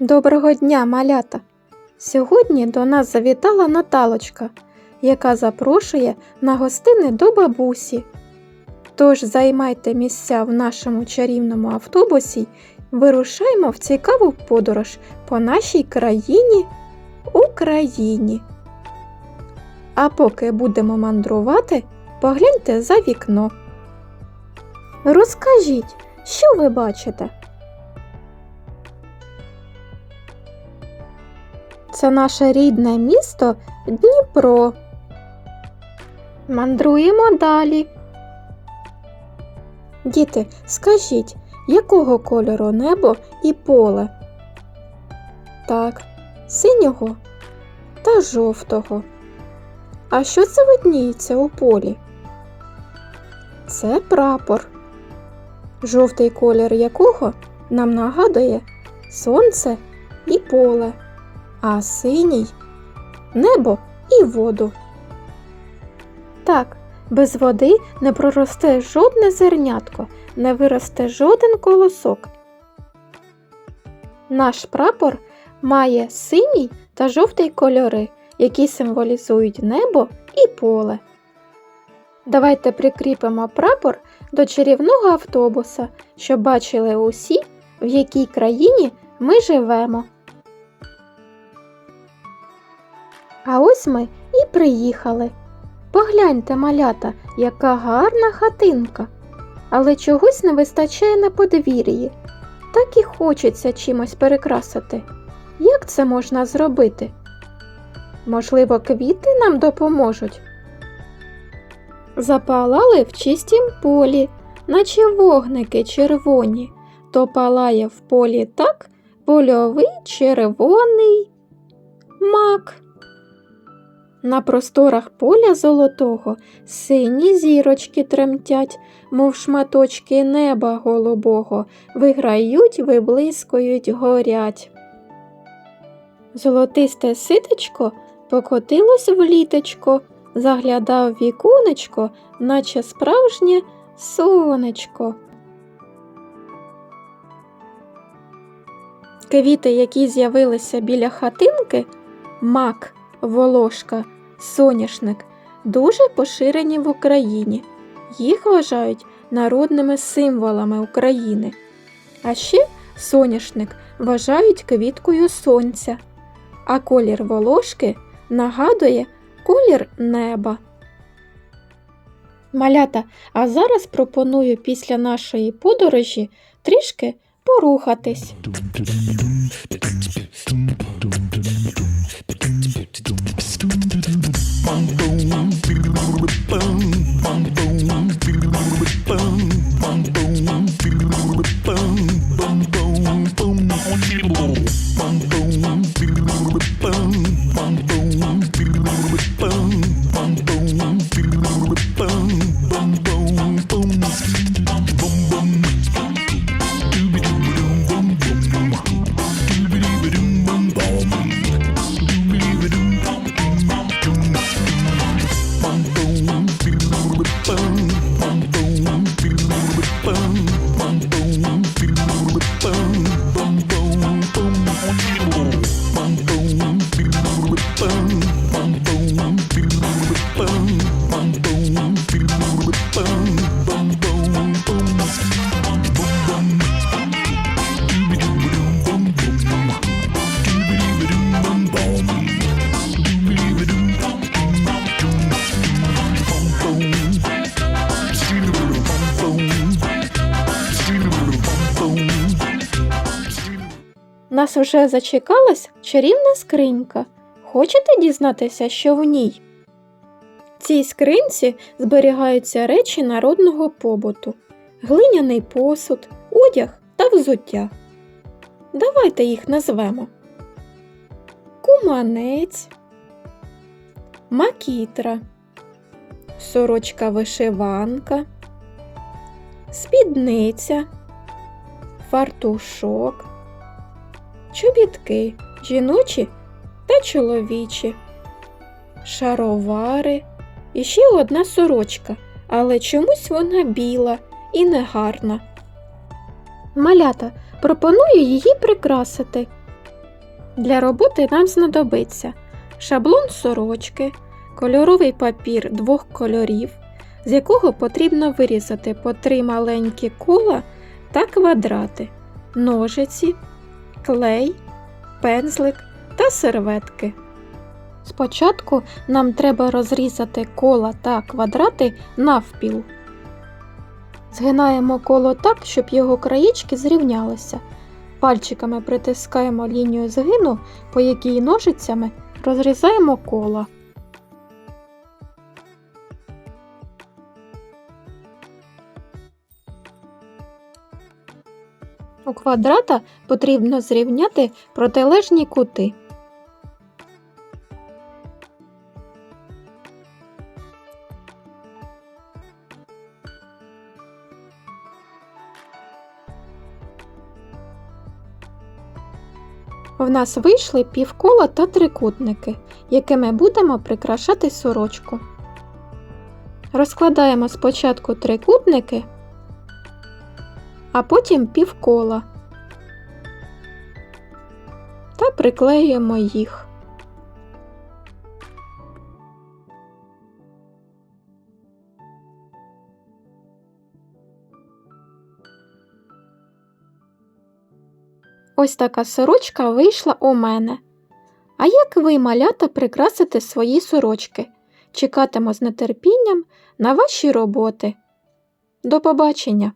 Доброго дня, малята! Сьогодні до нас завітала Наталочка, яка запрошує на гостини до бабусі. Тож займайте місця в нашому чарівному автобусі, вирушаймо в цікаву подорож по нашій країні Україні. А поки будемо мандрувати, погляньте за вікно. Розкажіть, що ви бачите? Це наше рідне місто Дніпро. Мандруємо далі. Діти, скажіть, якого кольору небо і поле? Так, синього та жовтого. А що це видніється у полі? Це прапор. Жовтий колір якого нам нагадує сонце і поле а синій небо і воду. Так, без води не проросте жодне зернятко, не виросте жоден колосок. Наш прапор має синій та жовтий кольори, які символізують небо і поле. Давайте прикріпимо прапор до чарівного автобуса, щоб бачили усі, в якій країні ми живемо. А ось ми і приїхали. Погляньте, малята, яка гарна хатинка. Але чогось не вистачає на подвір'ї. Так і хочеться чимось перекрасити. Як це можна зробити? Можливо, квіти нам допоможуть. Запалали в чистім полі, наче вогники червоні, то палає в полі так польовий червоний мак. На просторах поля золотого сині зірочки тремтять, мов шматочки неба голубого, виграють, виблискують, горять. Золотисте ситечко покотилось в літочко, заглядав віконечко, наче справжнє сонечко. Квіти, які з'явилися біля хатинки, мак волошка, соняшник дуже поширені в Україні. Їх вважають народними символами України. А ще соняшник вважають квіткою сонця, а колір волошки нагадує колір неба. Малята, а зараз пропоную після нашої подорожі трішки порухатись. Нас уже зачекалась чарівна скринька. Хочете дізнатися, що в ній? В цій скринці зберігаються речі народного побуту, глиняний посуд, одяг та взуття. Давайте їх назвемо. Куманець, макітра, сорочка вишиванка, спідниця, фартушок чобітки жіночі та чоловічі, шаровари і ще одна сорочка, але чомусь вона біла і негарна. Малята пропоную її прикрасити. Для роботи нам знадобиться шаблон сорочки, кольоровий папір двох кольорів, з якого потрібно вирізати по три маленькі кола та квадрати, ножиці, клей, пензлик та серветки. Спочатку нам треба розрізати кола та квадрати навпіл. Згинаємо коло так, щоб його краєчки зрівнялися. Пальчиками притискаємо лінію згину, по якій ножицями розрізаємо кола. У квадрата потрібно зрівняти протилежні кути. В нас вийшли півкола та трикутники, якими будемо прикрашати сорочку. Розкладаємо спочатку трикутники, а потім півкола та приклеюємо їх. Ось така сорочка вийшла у мене. А як ви, малята, прикрасите свої сорочки? Чекатиму з нетерпінням на ваші роботи. До побачення!